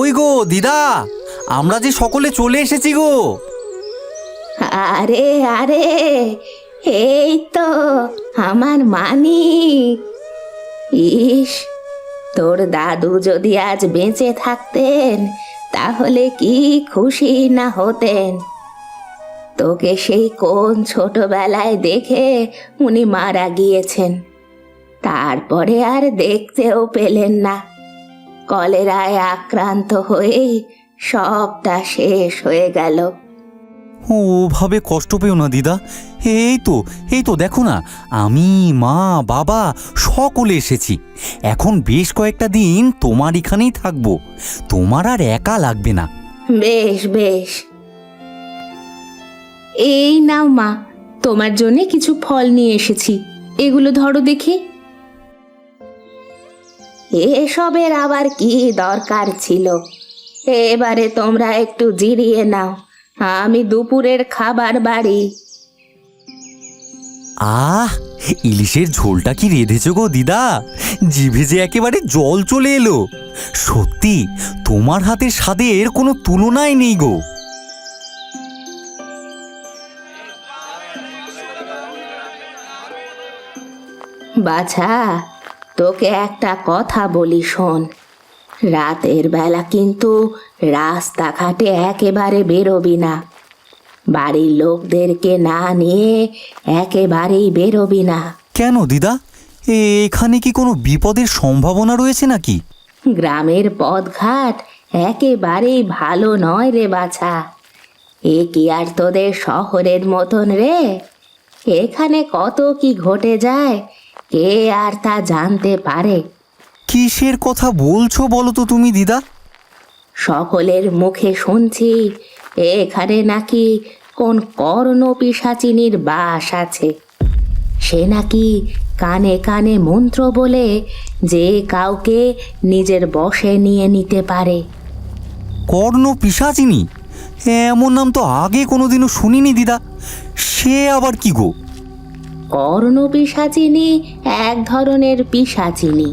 কই গো, দিদা? আমরা যে সকলে চলে এসেছি গো। আরে আরে, এই তো আমার মানি ইস, তোর দাদু যদি আজ বেঁচে থাকতেন, তাহলে কি খুশি না হতেন? তোকে সেই কোন ছোটবেলায় দেখে উনি মারা গিয়েছেন। তারপরে আর দেখতেও পেলেন না। কলেরায় আক্রান্ত হয়েই সবটা শেষ হয়ে গেল। ওভাবে কষ্ট পেও না দিদা। এই তো এই তো দেখো না আমি মা বাবা সকলে এসেছি। এখন বেশ কয়েকটা দিন তোমার এখানেই থাকব। তোমার আর একা লাগবে না। বেশ বেশ। এই নাও মা তোমার জন্য কিছু ফল নিয়ে এসেছি। এগুলো ধরো দেখি। এসবের আবার কি দরকার ছিল? এবারে তোমরা একটু জিরিয়ে নাও। আমি দুপুরের খাবার বাড়ি। আহ ইলিশের ঝোলটা কি রেঁধেছ গো দিদা? জিভে যে একেবারে জল চলে এলো। সত্যি তোমার হাতের স্বাদের কোনো তুলনাই নেই গো। বাছা তোকে একটা কথা বলি শোন। রাতের বেলা কিন্তু রাস্তাঘাটে একেবারে বেরোবি না। বাড়ির লোকদেরকে না নিয়ে একেবারেই বেরোবি না। কেন দিদা? এখানে কি কোনো বিপদের সম্ভাবনা রয়েছে নাকি? গ্রামের পথঘাট একেবারেই ভালো নয় রে বাছা। এ কি আর তোদের শহরের মতন রে? এখানে কত কি ঘটে যায়? কে আর তা জানতে পারে? কিসের কথা বলছো বলো তো তুমি দিদা? সকলের মুখে শুনছি এখানে নাকি কোন কর্ণ পিসাচিনীর বাস আছে। সে নাকি কানে কানে মন্ত্র বলে যে কাউকে নিজের বশে নিয়ে নিতে পারে। কর্ণ পিসাচিনী? এমন নাম তো আগে কোনোদিনও শুনিনি দিদা। সে আবার কি গো? কর্ণ পিসাচিনী এক ধরনের পিসাচিনী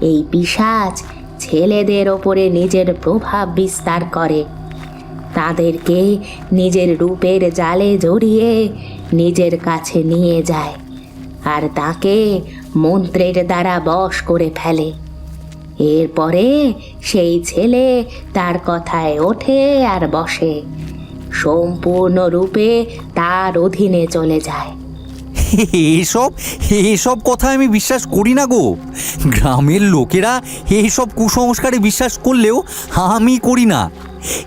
এই পিসাচ ছেলেদের ওপরে নিজের প্রভাব বিস্তার করে। তাদেরকে নিজের রূপের জালে জড়িয়ে নিজের কাছে নিয়ে যায় আর তাকে মন্ত্রের দ্বারা বশ করে ফেলে। এরপরে সেই ছেলে তার কথায় ওঠে আর বসে। সম্পূর্ণরূপে তার অধীনে চলে যায়। এসব এসব কথা আমি বিশ্বাস করি না গো। গ্রামের লোকেরা এইসব কুসংস্কারে বিশ্বাস করলেও আমি করি না।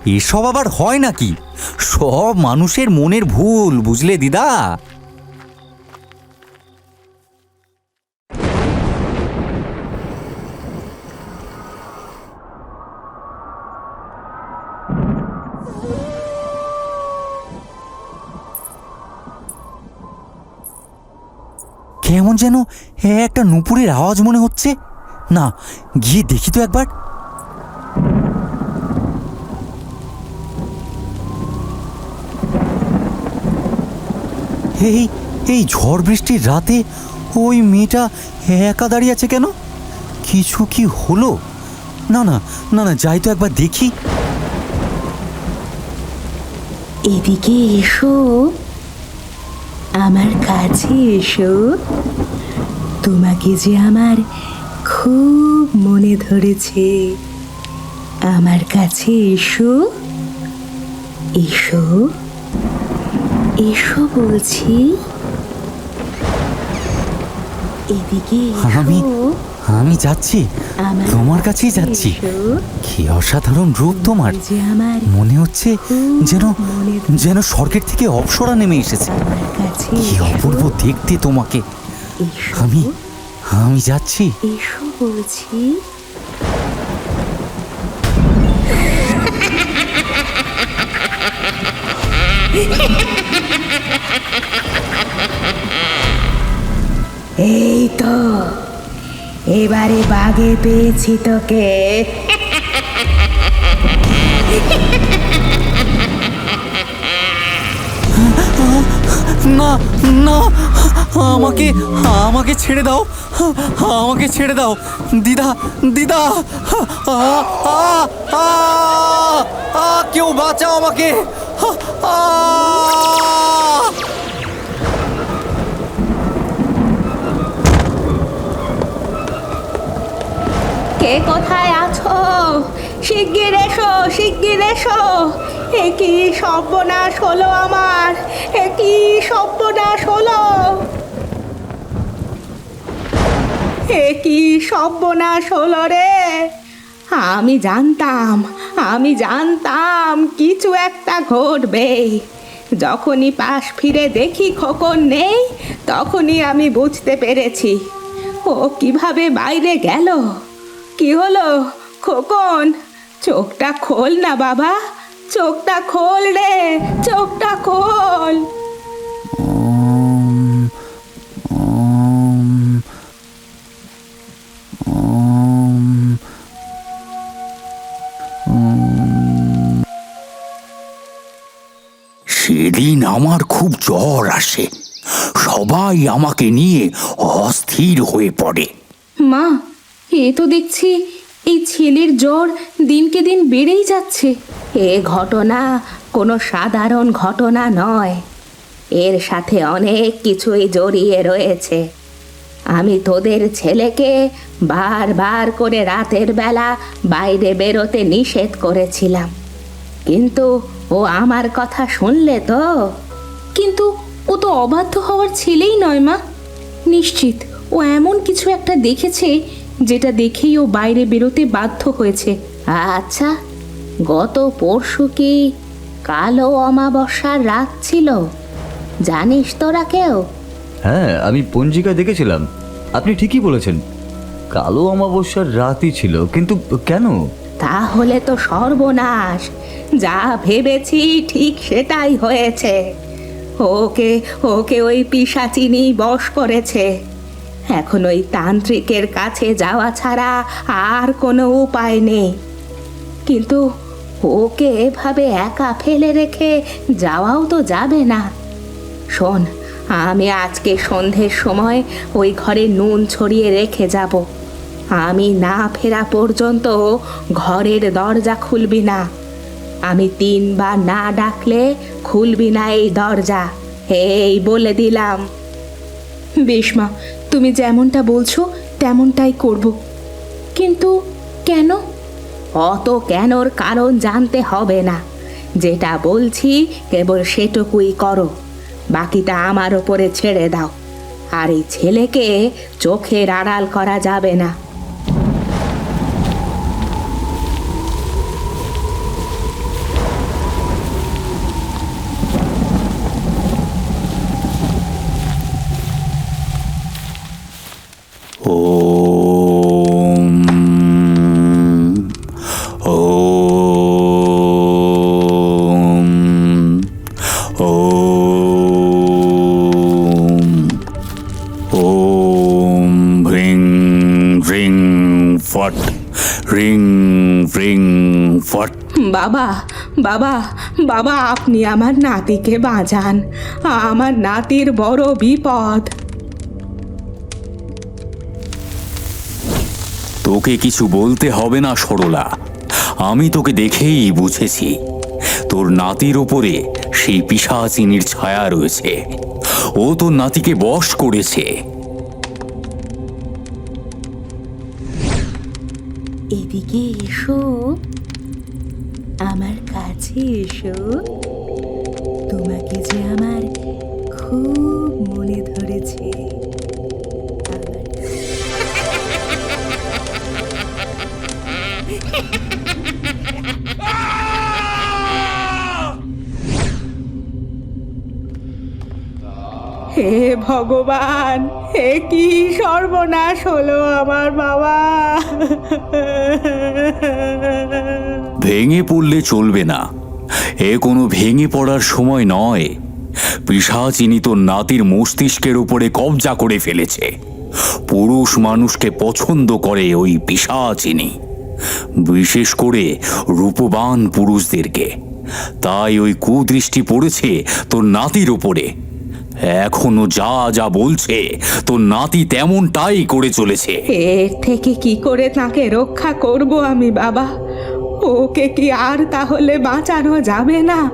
এসব আবার হয় নাকি? সব মানুষের মনের ভুল, বুঝলে দিদা? যেন একটা নুপুরের আওয়াজ মনে হচ্ছে। না, গিয়ে দেখি তো একবার। এই এই ঝড় বৃষ্টির রাতে ওই মেয়েটা একা দাঁড়িয়ে আছে কেন? কিছু কি হলো? না না না না, যাই তো একবার দেখি। এদিকে এসো। আমার কাছে এসো। তোমাকে যে আমার খুব মনে ধরেছে আমার কাছে এসো এসো এসো বলছি। এদিকে আমি এসো। আমি যাচ্ছি। তোমার কাছেই যাচ্ছি। কি অসাধারণ রূপ তোমার। যে আমার মনে হচ্ছে যেন যেন স্বর্গের থেকে অপসরা নেমে এসেছে। কি অপূর্ব দেখতে তোমাকে। এসো। আমি আমি যাচ্ছি। এসো বলছি। এই তো এবারে বাগে পেয়েছি তোকে। না না আমাকে আমাকে ছেড়ে দাও। আমাকে ছেড়ে দাও। দিদা দিদা। কেউ বাঁচাও আমাকে! কে কোথায় আছো? শিগগির এসো শিগগির এসো। এ কি সর্বনাশ হলো আমার? এ কি সর্বনাশ হলো? এ কি সর্বনাশ হলো রে? আমি জানতাম আমি জানতাম কিছু একটা ঘটবে। যখনই পাশ ফিরে দেখি খোকন নেই, তখনই আমি বুঝতে পেরেছি। ও কীভাবে বাইরে গেল? কি হলো খোকন? চোখটা খোল না বাবা। চোখটা খোল রে চোখটা খোল। সেদিন আমার খুব জ্বর আসে। সবাই আমাকে নিয়ে অস্থির হয়ে পড়ে। মা এ তো দেখছি এই ছেলের জ্বর দিনকে দিন বেড়েই যাচ্ছে। এ ঘটনা কোনো সাধারণ ঘটনা নয়। এর সাথে অনেক কিছুই জড়িয়ে রয়েছে। আমি তোদের ছেলেকে বারবার করে রাতের বেলা বাইরে বেরোতে নিষেধ করেছিলাম। কিন্তু ও আমার কথা শুনলে তো? কিন্তু ও তো অবাধ্য হওয়ার ছেলেই নয় মা। নিশ্চিত ও এমন কিছু একটা দেখেছে যেটা দেখেই ও বাইরে বেরোতে বাধ্য হয়েছে। আচ্ছা গত পরশু কি কালো অমাবস্যার রাত ছিল? জানিস তোরা কেউ? হ্যাঁ আমি পঞ্জিকা দেখেছিলাম। আপনি ঠিকই বলেছেন কালো অমাবস্যার রাতই ছিল কিন্তু কেন? তাহলে তো সর্বনাশ। যা ভেবেছি ঠিক সেটাই হয়েছে। ওকে ওকে ওই পিসাচিনি বশ করেছে। এখন ওই তান্ত্রিকের কাছে যাওয়া ছাড়া আর কোনো উপায় নেই। কিন্তু ওকে এভাবে একা ফেলে রেখে যাওয়াও তো যাবে না। শোন, আমি আজকে সন্ধ্যের সময় ওই ঘরে নুন ছড়িয়ে রেখে যাব। আমি না ফেরা পর্যন্ত ঘরের দরজা খুলবি না। আমি তিনবার না ডাকলে খুলবি না এই দরজা, এই বলে দিলাম। বেশ মা তুমি যেমনটা বলছো, তেমনটাই করব। কিন্তু কেন? অত কেনর কারণ জানতে হবে না। যেটা বলছি, কেবল সেটুকুই করো। বাকিটা আমার ওপরে ছেড়ে দাও। আর এই ছেলেকে চোখের আড়াল করা যাবে না। ফট। রিং ভ্রিং ফট। বাবা বাবা বাবা আপনি আমার নাতিকে বাঁচান। আমার নাতির বড় বিপদ। তোকে কিছু বলতে হবে না সরলা। আমি তোকে দেখেই বুঝেছি। তোর নাতির ওপরে সেই পিসাচিনির ছায়া রয়েছে। ও তোর নাতিকে বশ করেছে। এদিকে এসো। আমার কাছে এসো। তোমাকে যে আমার খুব মনে ধরেছে। হে ভগবান, হে কি সর্বনাশ হলো আমার বাবা? ভেঙে পড়লে চলবে না। এ কোনো ভেঙে পড়ার সময় নয়। পিসাচিনি তোর নাতির মস্তিষ্কের উপরে কবজা করে ফেলেছে। পুরুষ মানুষকে পছন্দ করে ওই পিসাচিনি বিশেষ করে রূপবান পুরুষদেরকে। তাই ওই কুদৃষ্টি পড়েছে তোর নাতির উপরে। এখনও যা যা বলছে তোর নাতি তেমনটাই করে চলেছে। এর থেকে কি করে তাকে রক্ষা করব আমি বাবা? ওকে কি আর তাহলে বাঁচানো যাবে না?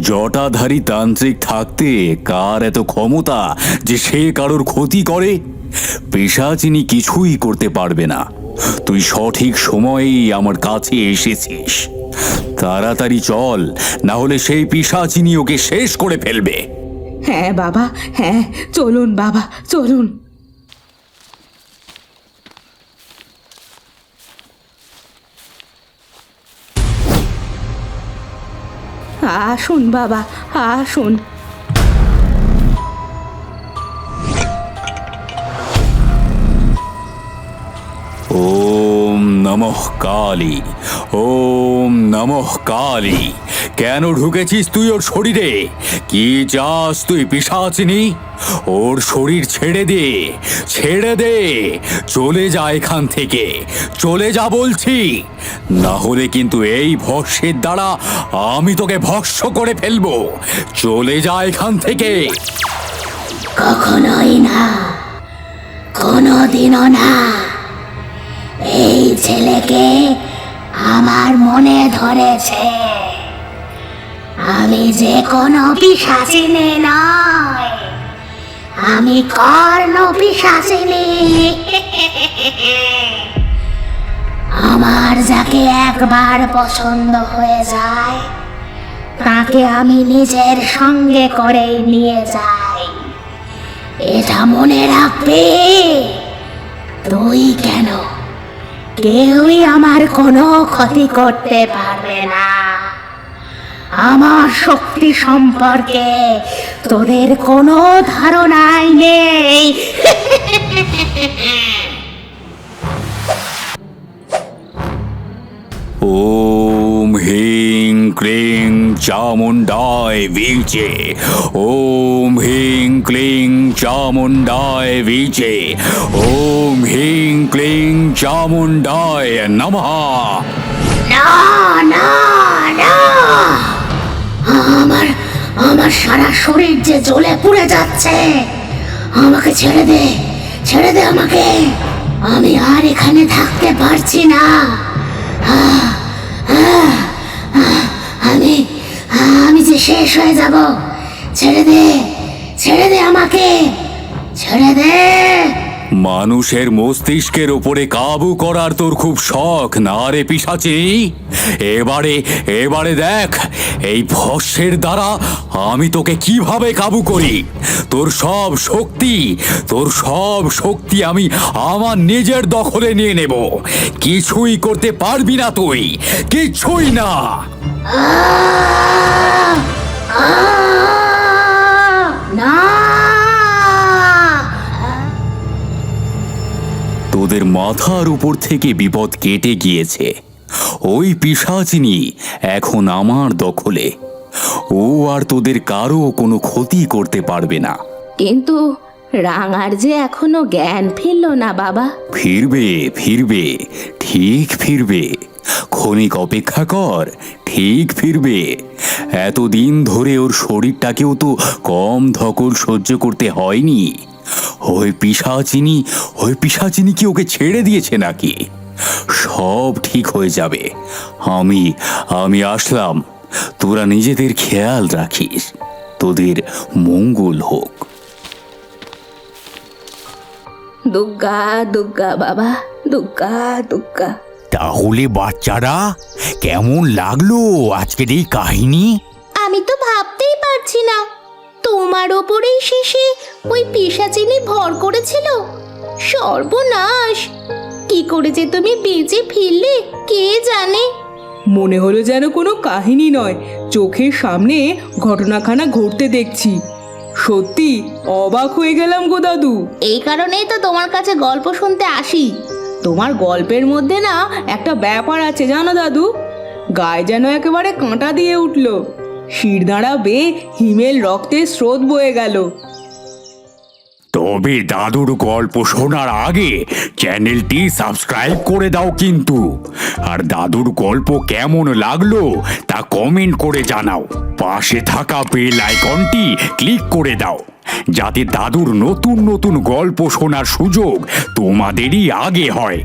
জটাধারী তান্ত্রিক থাকতে কার এত ক্ষমতা যে সে কারোর ক্ষতি করে? পেশা পেশাচিনি কিছুই করতে পারবে না। তুই সঠিক সময়েই আমার কাছে এসেছিস। তাড়াতাড়ি চল, না হলে সেই পিসাচিনি ওকে শেষ করে ফেলবে। হ্যাঁ বাবা হ্যাঁ চলুন বাবা, চলুন। আসুন বাবা, আসুন। নমঃ কালী। ওম নমঃ কালী। কেন ঢুকেছিস তুই ওর শরীরে? কি চাস তুই পিসাচিনি ওর শরীর ছেড়ে দে ছেড়ে দে। চলে যা এখান থেকে, চলে যা বলছি। না হলে কিন্তু এই ভস্যের দ্বারা আমি তোকে ভস্য করে ফেলব। চলে যা এখান থেকে। কখনোই না, কোনোদিনও না। ছেলেকে আমার মনে ধরেছে। আমি যে কোনো পিসাচিনি নয়। আমি কর্ণ পিসাচিনি। আমার যাকে একবার পছন্দ হয়ে যায়, তাকে আমি নিজের সঙ্গে করেই নিয়ে যাই। এটা মনে রাখবে। তুই কেন কেউই আমার কোনো ক্ষতি করতে পারবে না। আমার শক্তি সম্পর্কে তোদের কোনো ধারণাই নেই। ওম হিং ক্লিং চামুণ্ডায় বিচে ওম হিং ক্লিং চামুণ্ডায় বিচে ওম হিং ক্লিং চামুণ্ডায় নমঃ। না না না। আমার আমার সারা শরীর যে জ্বলে পুড়ে যাচ্ছে আমাকে ছেড়ে দে ছেড়ে দে আমাকে। আমি আর এখানে থাকতে পারছি না। আহ, আহ, আমি আমি যে শেষ হয়ে যাব। ছেড়ে দে ছেড়ে দে আমাকে। ছেড়ে দে। মানুষের মস্তিষ্কের উপরে কাবু করার তোর খুব শখ, না রে পিসাচি? এবারে এবারে দেখ, এই ভস্যের দ্বারা আমি তোকে কীভাবে কাবু করি? তোর সব শক্তি, তোর সব শক্তি আমি আমার নিজের দখলে নিয়ে নেব। কিছুই করতে পারবি না তুই, কিছুই না। তোদের মাথার উপর থেকে বিপদ কেটে গিয়েছে। ওই পিসাচিনি এখন আমার দখলে। ও আর তোদের কারও কোনো ক্ষতি করতে পারবে না। কিন্তু রাঙার যে এখনও জ্ঞান ফিরল না বাবা। ফিরবে ফিরবে ঠিক ফিরবে। ক্ষণিক অপেক্ষা কর ঠিক ফিরবে। এতদিন ধরে ওর শরীরটাকেও তো কম ধকল সহ্য করতে হয়নি। ওই পিসাচিনি ওই পিসাচিনি কি ওকে ছেড়ে দিয়েছে নাকি? সব ঠিক হয়ে যাবে। আমি আমি আসলাম। তোরা নিজেদের খেয়াল রাখিস। তোদের মঙ্গল হোক। দুর্গা দুর্গা বাবা দুর্গা দুর্গা তাহলে বাচ্চারা কেমন লাগল আজকের এই কাহিনী? আমি তো ভাবতেই পারছি না। তোমার ওপরেই শেষে ওই পিসাচিনি ভর করেছিল। সর্বনাশ! কি করে যে তুমি বেঁচে ফিরলে কে জানে? মনে হলো যেন কোনো কাহিনী নয় চোখের সামনে ঘটনাখানা ঘটতে দেখছি। সত্যি অবাক হয়ে গেলাম গো দাদু। এই কারণেই তো তোমার কাছে গল্প শুনতে আসি। তোমার গল্পের মধ্যে না একটা ব্যাপার আছে জানো দাদু? গায়ে যেন একেবারে কাঁটা দিয়ে উঠল। শিরদাঁড়া বেয়ে হিমেল রক্তের স্রোত বয়ে গেল। তবে দাদুর গল্প শোনার আগে চ্যানেলটি সাবস্ক্রাইব করে দাও কিন্তু। আর দাদুর গল্প কেমন লাগল তা কমেন্ট করে জানাও। পাশে থাকা বেল আইকনটি ক্লিক করে দাও, যাতে দাদুর নতুন নতুন গল্প শোনার সুযোগ তোমাদেরই আগে হয়।